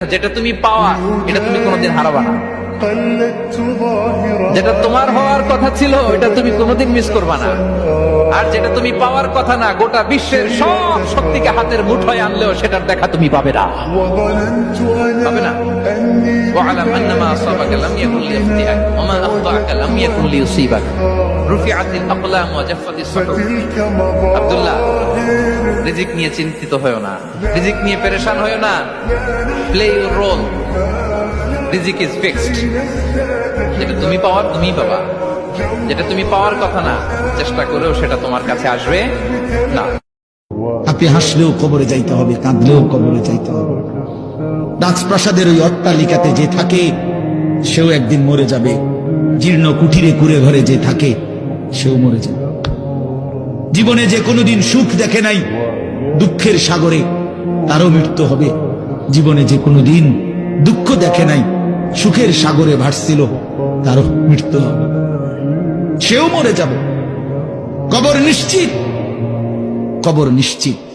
যেটা তুমি পাওয়া এটা তুমি কোনোদিন হারাবা না قلدت ظاهرا যেটা তোমার হওয়ার কথা ছিল এটা তুমি কোনোদিন মিস করবা না আর যেটা তুমি পাওয়ার কথা না গোটা বিশ্বের সব শক্তিকে হাতের মুঠোয় আনলেও সেটার দেখা তুমি পাবে না وظننت পাবে না أنا أني واعلم ان ما اصابك لم يكن ليخطئك وما اخطاك لم يكن ليصيبك رفعت الاقلام وجفت الصحف فتلك আব্দুল্লাহ مظاهر রিজিক নিয়ে চিন্তিত হয়েও না। রিজিক নিয়ে পেরেশান হয়েও না। প্লে ইউর রোল রিজিক ইজ ফিক্সড যেটা তুমি পাওয়ার, তুমিই পাবা। যেটা তুমি পাওয়ার কথা না, চেষ্টা করেও সেটা তোমার কাছে আসবে না। আপনি হাসলেও কবরে যাইতে হবে, কাঁদলেও কবরে যাইতে হবে। রাজপ্রাসাদের ওই অট্টালিকাতে যে থাকে, সেও একদিন মরে যাবে। জীর্ণ কুঠিরে কুড়ে ঘরে যে থাকে, সেও মরে যাবে। জীবনে যে কোনোদিন সুখ দেখে নাই, দুঃখের সাগরে তারও মৃত্যু হবে। জীবনে যে কোনো দিন দুঃখ দেখে নাই, সুখের সাগরে ভাসছিল, তারও মৃত্যু হবে। সেও মরে যাবে। কবর নিশ্চিত কবর নিশ্চিত।